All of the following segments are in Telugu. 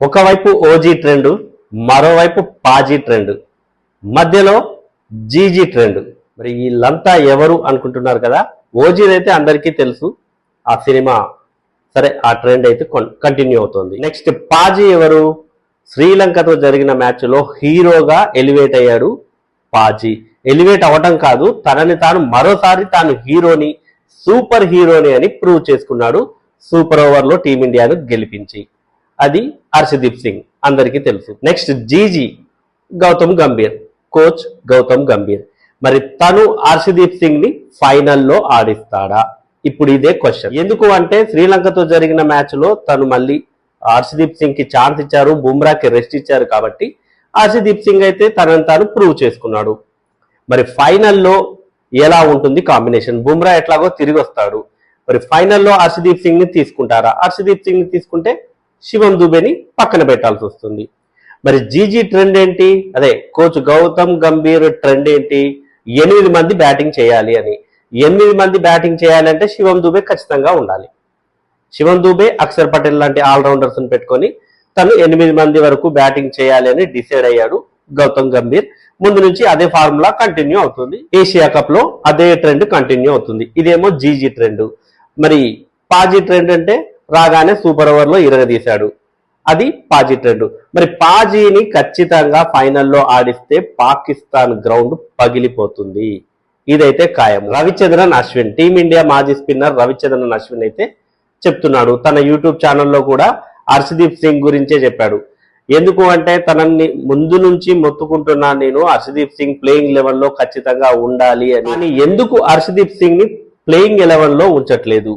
ఒకవైపు ఓజీ ట్రెండ్ మరోవైపు పాజీ ట్రెండ్ మధ్యలో జీజీ ట్రెండ్ మరి వీళ్ళంతా ఎవరు అనుకుంటున్నారు కదా? ఓజీ అయితే అందరికీ తెలుసు. ఆ సినిమా సరే ఆ ట్రెండ్ అయితే కంటిన్యూ అవుతుంది. నెక్స్ట్ పాజీ ఎవరు? శ్రీలంకతో జరిగిన మ్యాచ్లో హీరోగా ఎలివేట్ అయ్యాడు పాజీ. ఎలివేట్ అవ్వటం కాదు తనని తాను మరోసారి తాను హీరోని సూపర్ హీరోని అని ప్రూవ్ చేసుకున్నాడు. సూపర్ ఓవర్లో టీమిండియాను గెలిపించి. అది హర్షదీప్ సింగ్ అందరికీ తెలుసు. Next GG Gautam Gambhir coach Gautam Gambhir. మరి తను హర్షదీప్ సింగ్ని ఫైనల్లో ఆడిస్తాడా? ఇప్పుడు ఇదే క్వశ్చన్ ఎందుకు అంటే శ్రీలంకతో జరిగిన మ్యాచ్లో తను మళ్ళీ హర్షదీప్ సింగ్కి ఛాన్స్ ఇచ్చారు బుమ్రాకి రెస్ట్ ఇచ్చారు కాబట్టి హర్షదీప్ సింగ్ అయితే తనని తాను ప్రూవ్ చేసుకున్నాడు. మరి ఫైనల్లో ఎలా ఉంటుంది కాంబినేషన్ బుమ్రా ఎట్లాగో తిరిగి వస్తాడు. మరి ఫైనల్లో హర్షదీప్ సింగ్ని తీసుకుంటారా? హర్షదీప్ సింగ్ని తీసుకుంటే శివం దుబేని పక్కన పెట్టాల్సి వస్తుంది. మరి జీజీ ట్రెండ్ ఏంటి? అదే కోచ్ గౌతమ్ గంభీర్ ట్రెండ్ ఏంటి? ఎనిమిది మంది బ్యాటింగ్ చేయాలి అని. ఎనిమిది మంది బ్యాటింగ్ చేయాలంటే శివం దుబే ఖచ్చితంగా ఉండాలి. శివం దుబే అక్షర్ పటేల్ లాంటి ఆల్రౌండర్స్ని పెట్టుకొని తను ఎనిమిది మంది వరకు బ్యాటింగ్ చేయాలి అని డిసైడ్ అయ్యాడు గౌతమ్ గంభీర్. ముందు నుంచి అదే ఫార్ములా కంటిన్యూ అవుతుంది. ఏషియా కప్లో అదే ట్రెండ్ కంటిన్యూ అవుతుంది. ఇదేమో జీజీ ట్రెండ్ మరి పాజీ ట్రెండ్ అంటే రాగానే సూపర్ ఓవర్లో ఇరగదీశాడు అది పాజీ ట్రెండ్. మరి పాజీని ఖచ్చితంగా ఫైనల్లో ఆడిస్తే పాకిస్తాన్ గ్రౌండ్ పగిలిపోతుంది. ఇదైతే ఖాయం. రవిచంద్రన్ అశ్విన్. టీమిండియా మాజీ స్పిన్నర్ రవిచంద్రన్ అశ్విన్ అయితే చెప్తున్నాడు. తన యూట్యూబ్ ఛానల్లో కూడా హర్షదీప్ సింగ్ గురించే చెప్పాడు. ఎందుకు అంటే తనని ముందు నుంచి మొత్తుకుంటున్నా నేను హర్షదీప్ సింగ్ ప్లేయింగ్ లెవెల్లో ఖచ్చితంగా ఉండాలి అని. ఎందుకు హర్షదీప్ సింగ్ని ప్లేయింగ్ ఎలెవెన్లో ఉంచట్లేదు?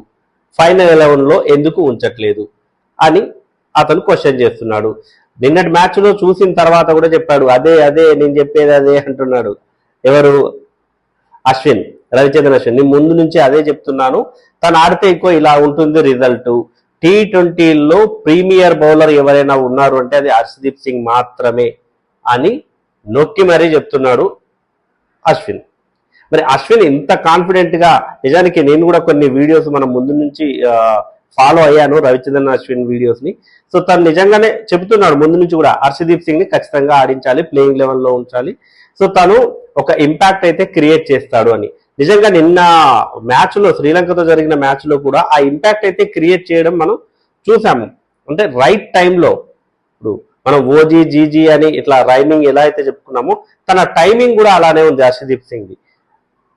ఫైనల్ ఎలెవెన్లో ఎందుకు ఉంచట్లేదు? అని అతను క్వశ్చన్ చేస్తున్నాడు. నిన్నటి మ్యాచ్లో చూసిన తర్వాత కూడా చెప్పాడు అదే అదే నేను చెప్పేది అదే అంటున్నాడు. ఎవరు? అశ్విన్ రవిచంద్రన్ అశ్విన్. నేను ముందు నుంచి అదే చెప్తున్నాను. తను ఆడితే ఎక్కువ ఇలా ఉంటుంది రిజల్ట్ టీ ట్వంటీలో ప్రీమియర్ బౌలర్ ఎవరైనా ఉన్నారు అంటే అది హర్షదీప్ సింగ్ మాత్రమే అని నొక్కి మరీ చెప్తున్నాడు అశ్విన్. మరి అశ్విన్ ఇంత కాన్ఫిడెంట్గా నిజానికి నేను కూడా కొన్ని వీడియోస్ మనం ముందు నుంచి ఫాలో అయ్యాను రవిచంద్రన్ అశ్విన్ వీడియోస్ని. సో తను నిజంగానే చెబుతున్నాడు ముందు నుంచి కూడా హర్షదీప్ సింగ్ని ఖచ్చితంగా ఆడించాలి ప్లేయింగ్ లెవెల్లో ఉంచాలి. సో తను ఒక ఇంపాక్ట్ అయితే క్రియేట్ చేస్తాడు అని. నిజంగా నిన్న మ్యాచ్లో శ్రీలంకతో జరిగిన మ్యాచ్లో కూడా ఆ ఇంపాక్ట్ అయితే క్రియేట్ చేయడం మనం చూసాము. అంటే రైట్ టైంలో ఇప్పుడు మనం ఓజీ జీజీ అని ఇట్లా రైమింగ్ ఎలా అయితే చెప్పుకున్నామో తన టైమింగ్ కూడా అలానే ఉంది హర్షదీప్ సింగ్ ది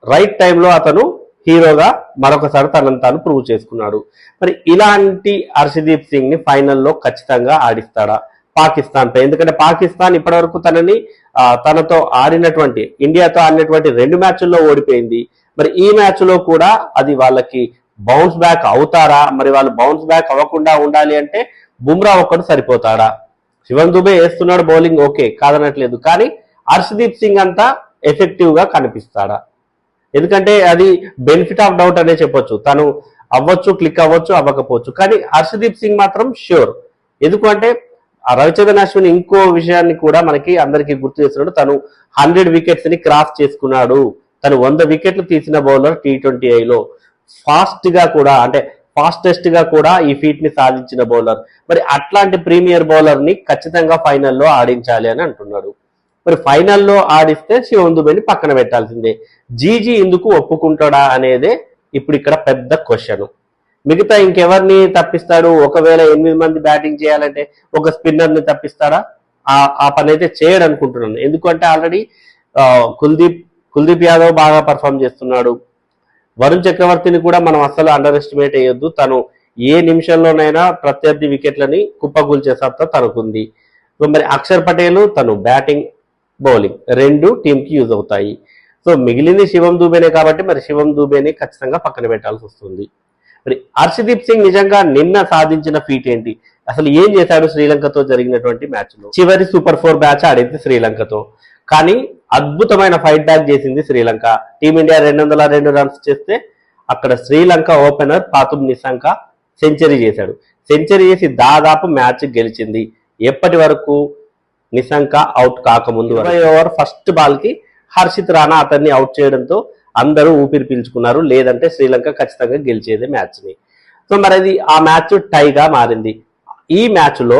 రైట్ టైంలో అతను హీరోగా మరొకసారి తనను తాను ప్రూవ్ చేసుకున్నాడు. మరి ఇలాంటి హర్షదీప్ సింగ్ని ఫైనల్లో ఖచ్చితంగా ఆడిస్తాడా పాకిస్తాన్ పై ఎందుకంటే పాకిస్తాన్ ఇప్పటివరకు తనని తనతో ఆడినటువంటి ఇండియాతో ఆడినటువంటి రెండు మ్యాచ్ల్లో ఓడిపోయింది. మరి ఈ మ్యాచ్లో కూడా అది వాళ్ళకి బౌన్స్ బ్యాక్ అవుతారా? మరి వాళ్ళు బౌన్స్ బ్యాక్ అవ్వకుండా ఉండాలి అంటే బుమ్రా ఒక్కడు సరిపోతాడా? శివన్ దుబే వేస్తున్నాడు బౌలింగ్ ఓకే కాదనట్లేదు. కానీ హర్షదీప్ సింగ్ అంతా ఎఫెక్టివ్గా కనిపిస్తాడా? ఎందుకంటే అది బెనిఫిట్ ఆఫ్ డౌట్ అనే చెప్పొచ్చు. తను అవ్వచ్చు క్లిక్ అవ్వచ్చు అవ్వకపోవచ్చు. కానీ హర్షదీప్ సింగ్ మాత్రం ష్యూర్ ఎందుకంటే రవిచంద్రన్ అశ్విన్ ఇంకో విషయాన్ని కూడా మనకి అందరికీ గుర్తు చేస్తున్నాడు. తను హండ్రెడ్ వికెట్స్ని క్రాస్ చేసుకున్నాడు. తను వంద వికెట్లు తీసిన బౌలర్ టీ ట్వంటీ ఐలో ఫాస్ట్గా కూడా అంటే ఫాస్టెస్ట్గా కూడా ఈ ఫీట్ని సాధించిన బౌలర్ మరి అట్లాంటి ప్రీమియర్ బౌలర్ని ఖచ్చితంగా ఫైనల్లో ఆడించాలి అని అంటున్నాడు. మరి ఫైనల్లో ఆడిస్తే శివం దుబేని పక్కన పెట్టాల్సిందే. జీజీ ఎందుకు ఒప్పుకుంటాడా అనేదే ఇప్పుడు ఇక్కడ పెద్ద క్వశ్చన్. మిగతా ఇంకెవరిని తప్పిస్తాడు? ఒకవేళ ఎనిమిది మంది బ్యాటింగ్ చేయాలంటే ఒక స్పిన్నర్ని తప్పిస్తాడా? ఆ ఆ పని అయితే చేయడు అనుకుంటున్నాను ఎందుకంటే ఆల్రెడీ కుల్దీప్ కుల్దీప్ యాదవ్ బాగా పర్ఫామ్ చేస్తున్నాడు. వరుణ్ చక్రవర్తిని కూడా మనం అస్సలు అండర్ ఎస్టిమేట్ అయ్యొద్దు తను ఏ నిమిషంలోనైనా ప్రత్యర్థి వికెట్లని కుప్పగూల్చే సత్తా తనకుంది. మరి అక్షర్ పటేల్ తను బ్యాటింగ్ బౌలింగ్. రెండు టీంకి యూజ్ అవుతాయి. సో మిగిలింది శివం దూబేనే కాబట్టి మరి శివం దూబేని ఖచ్చితంగా పక్కన పెట్టాల్సి వస్తుంది. మరి హర్షదీప్ సింగ్ నిజంగా నిన్న సాధించిన ఫీట్ ఏంటి? అసలు ఏం చేశాడు శ్రీలంకతో జరిగినటువంటి మ్యాచ్లో? చివరి సూపర్ ఫోర్ మ్యాచ్ ఆడింది శ్రీలంకతో. కానీ అద్భుతమైన ఫైట్ బ్యాక్ చేసింది శ్రీలంక. టీమిండియా రెండు వందల రెండు రన్స్ చేస్తే అక్కడ శ్రీలంక ఓపెనర్ పాతుమ్ నిశాంక సెంచరీ చేశాడు. సెంచరీ చేసి దాదాపు మ్యాచ్ గెలిచింది. ఎప్పటి వరకు? నిశాంక అవుట్ కాకముందు ఇరవై ఓవర్ ఫస్ట్ బాల్కి హర్షిత్ రాణా అతన్ని అవుట్ చేయడంతో అందరూ ఊపిరి పీల్చుకున్నారు. లేదంటే శ్రీలంక ఖచ్చితంగా గెలిచేది మ్యాచ్ని. సో మరి అది ఆ మ్యాచ్ టైగా మారింది. ఈ మ్యాచ్లో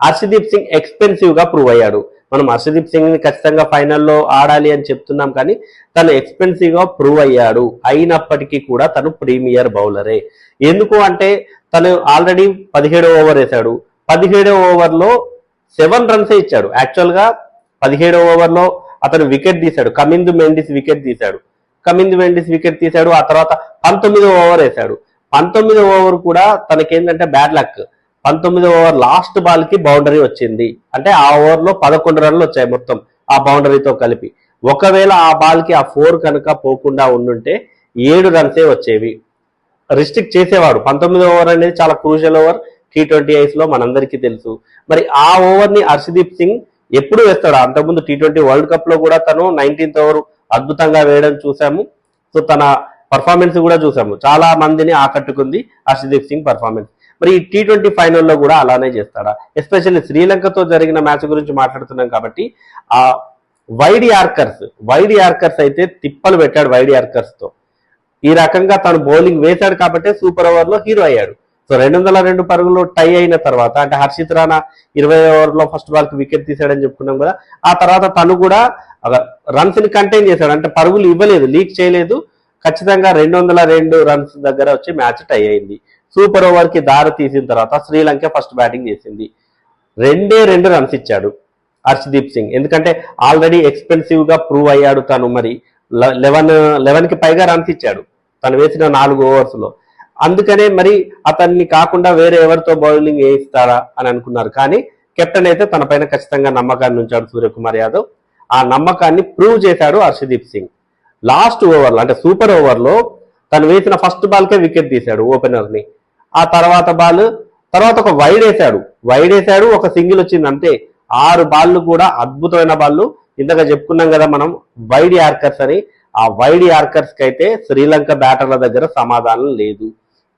హర్షదీప్ సింగ్ ఎక్స్పెన్సివ్గా ప్రూవ్ అయ్యాడు. మనం హర్షదీప్ సింగ్ని ఖచ్చితంగా ఫైనల్లో ఆడాలి అని చెప్తున్నాం కానీ తను ఎక్స్పెన్సివ్గా ప్రూవ్ అయ్యాడు. అయినప్పటికీ కూడా తను ప్రీమియర్ బౌలరే ఎందుకు అంటే తను ఆల్రెడీ పదిహేడో ఓవర్ వేశాడు. పదిహేడో ఓవర్లో సెవెన్ రన్సే ఇచ్చాడు. యాక్చువల్గా పదిహేడో ఓవర్లో అతను వికెట్ తీశాడు. కమిందు మెండిస్ వికెట్ తీశాడు. కమిందు మెండిస్ వికెట్ తీశాడు. ఆ తర్వాత పంతొమ్మిదో ఓవర్ వేశాడు. పంతొమ్మిదో ఓవర్ కూడా తనకేంటంటే బ్యాడ్ లక్. పంతొమ్మిదో ఓవర్ లాస్ట్ బాల్కి బౌండరీ వచ్చింది. అంటే ఆ ఓవర్లో పదకొండు రన్లు వచ్చాయి మొత్తం ఆ బౌండరీతో కలిపి. ఒకవేళ ఆ బాల్కి ఆ ఫోర్ కనుక పోకుండా ఉండుంటే ఏడు రన్సే వచ్చేవి. రిస్ట్రిక్ట్ చేసేవాడు. పంతొమ్మిదో ఓవర్ అనేది చాలా క్రూషియల్ ఓవర్. టీ ట్వంటీ ఐస్లో మనందరికీ తెలుసు. మరి ఆ ఓవర్ని హర్షదీప్ సింగ్ ఎప్పుడు వేస్తాడు? అంతకుముందు టీ ట్వంటీ వరల్డ్ కప్లో కూడా తను నైన్టీన్త్ ఓవర్ అద్భుతంగా వేయడం చూసాము. సో తన పర్ఫార్మెన్స్ కూడా చూసాము. చాలా మందిని ఆకట్టుకుంది హర్షదీప్ సింగ్ పర్ఫార్మెన్స్ మరి ఈ టీ ట్వంటీ ఫైనల్లో కూడా అలానే చేస్తాడా? ఎస్పెషల్లీ శ్రీలంకతో జరిగిన మ్యాచ్ గురించి మాట్లాడుతున్నాం కాబట్టి ఆ వైడ్ యార్కర్స్ వైడ్ యార్కర్స్ అయితే తిప్పలు పెట్టాడు వైడ్ యార్కర్స్తో ఈ రకంగా తను బౌలింగ్ వేశాడు కాబట్టి సూపర్ ఓవర్లో హీరో అయ్యాడు. సో రెండు వందల రెండు పరుగులు టై అయిన తర్వాత అంటే హర్షిత్ రాణా ఇరవై ఓవర్లో ఫస్ట్ బాల్కి వికెట్ తీసాడని చెప్పుకున్నాం కదా ఆ తర్వాత తను కూడా రన్స్ని కంటైన్ చేశాడు. అంటే పరుగులు ఇవ్వలేదు లీక్ చేయలేదు. ఖచ్చితంగా రెండు వందల రెండు రన్స్ దగ్గర వచ్చి మ్యాచ్ టై అయింది. సూపర్ ఓవర్కి దారి తీసిన తర్వాత శ్రీలంక ఫస్ట్ బ్యాటింగ్ చేసింది. రెండే రెండు రన్స్ ఇచ్చాడు హర్షదీప్ సింగ్. ఎందుకంటే ఆల్రెడీ ఎక్స్పెన్సివ్గా ప్రూవ్ అయ్యాడు తను మరి. లెవెన్ లెవెన్కి పైగా రన్స్ ఇచ్చాడు. తను వేసిన నాలుగు ఓవర్స్లో. అందుకనే మరి అతన్ని కాకుండా వేరే ఎవరితో బౌలింగ్ వేయిస్తారా అని అనుకున్నారు. కానీ కెప్టెన్ అయితే తన పైన ఖచ్చితంగా నమ్మకాన్ని ఉంచాడు సూర్యకుమార్ యాదవ్. ఆ నమ్మకాన్ని ప్రూవ్ చేశాడు హర్షదీప్ సింగ్. లాస్ట్ ఓవర్లో అంటే సూపర్ ఓవర్లో తను వేసిన ఫస్ట్ బాల్కే వికెట్ తీశాడు ఓపెనర్ని. ఆ తర్వాత బాల్ తర్వాత ఒక వైడ్ వేశాడు. వైడ్ వేశాడు ఒక సింగిల్ వచ్చింది అంతే. ఆరు బాళ్ళు కూడా అద్భుతమైన బాళ్ళు. ఇంతగా చెప్పుకున్నాం కదా మనం వైడ్ యార్కర్స్ అని. ఆ వైడ్ యార్కర్స్కి అయితే శ్రీలంక బ్యాటర్ల దగ్గర సమాధానం లేదు.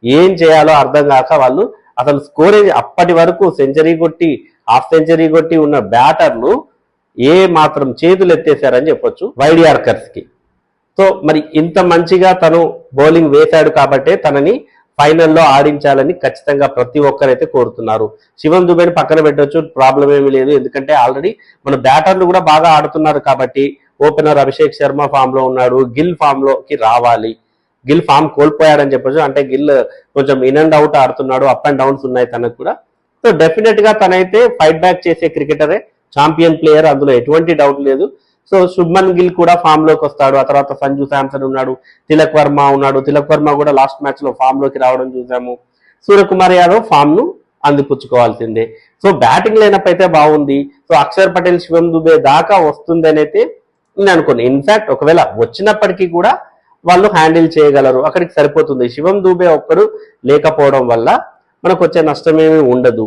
ఏం చేయాలో అర్థం కాక వాళ్ళు అసలు స్కోరేజ్ అప్పటి వరకు సెంచరీ కొట్టి హాఫ్ సెంచరీ కొట్టి ఉన్న బ్యాటర్లు ఏ మాత్రం చేతులు ఎత్తేసారని చెప్పొచ్చు వైడ్ యార్కర్స్కి సో మరి ఇంత మంచిగా తను బౌలింగ్ వేశాడు కాబట్టే తనని ఫైనల్లో ఆడించాలని ఖచ్చితంగా ప్రతి ఒక్కరైతే కోరుతున్నారు. శివం దుబేని పక్కన పెట్టొచ్చు ప్రాబ్లం ఏమీ లేదు. ఎందుకంటే ఆల్రెడీ మన బ్యాటర్లు కూడా బాగా ఆడుతున్నారు కాబట్టి ఓపెనర్ అభిషేక్ శర్మ ఫామ్లో ఉన్నాడు గిల్ ఫామ్లోకి రావాలి. గిల్ ఫామ్ కోల్పోయాడని చెప్పొచ్చు. అంటే గిల్ కొంచెం ఇన్ అండ్ అవుట్ ఆడుతున్నాడు అప్ అండ్ డౌన్స్ ఉన్నాయి తనకు కూడా. సో డెఫినెట్గా తనైతే ఫైట్ బ్యాక్ చేసే క్రికెటరే ఛాంపియన్ ప్లేయర్ అందులో ఎటువంటి డౌట్ లేదు. సో శుభ్మన్ గిల్ కూడా ఫామ్లోకి వస్తాడు. ఆ తర్వాత సంజు శాంసన్ ఉన్నాడు తిలక్ వర్మ ఉన్నాడు. తిలక్ వర్మ కూడా లాస్ట్ మ్యాచ్లో ఫామ్లోకి రావడం చూసాము. సూర్యకుమార్ యాదవ్ ఫామ్ను అందిపుచ్చుకోవాల్సిందే. సో బ్యాటింగ్ లైనప్ అయితే బాగుంది. సో అక్షర్ పటేల్ శివం దుబే దాకా వస్తుంది అని అయితే నేను అనుకున్నాను ఇన్ఫాక్ట్ ఒకవేళ వచ్చినప్పటికీ కూడా వాళ్ళు హ్యాండిల్ చేయగలరు. అక్కడికి సరిపోతుంది. శివం దూబే ఒక్కరు లేకపోవడం వల్ల మనకు వచ్చే నష్టమేమి ఉండదు.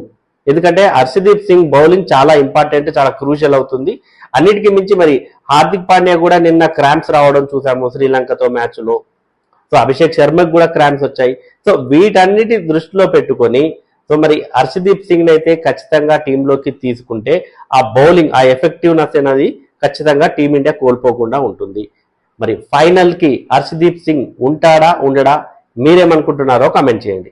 ఎందుకంటే హర్షదీప్ సింగ్ బౌలింగ్ చాలా ఇంపార్టెంట్ చాలా క్రూషియల్ అవుతుంది. అన్నిటికీ మించి మరి హార్దిక్ పాండ్యా కూడా నిన్న క్రాంప్స్ రావడం చూసాము శ్రీలంకతో మ్యాచ్లో. సో అభిషేక్ శర్మకు కూడా క్రాంప్స్ వచ్చాయి. సో వీటన్నిటి దృష్టిలో పెట్టుకొని సో మరి హర్షదీప్ సింగ్ అయితే ఖచ్చితంగా టీంలోకి తీసుకుంటే ఆ బౌలింగ్ ఆ ఎఫెక్టివ్నెస్ అనేది ఖచ్చితంగా టీమిండియా కోల్పోకుండా ఉంటుంది. మరి ఫైనల్కి హర్షదీప్ సింగ్ ఉంటాడా ఉండడా మీరేమనుకుంటున్నారో కామెంట్ చేయండి.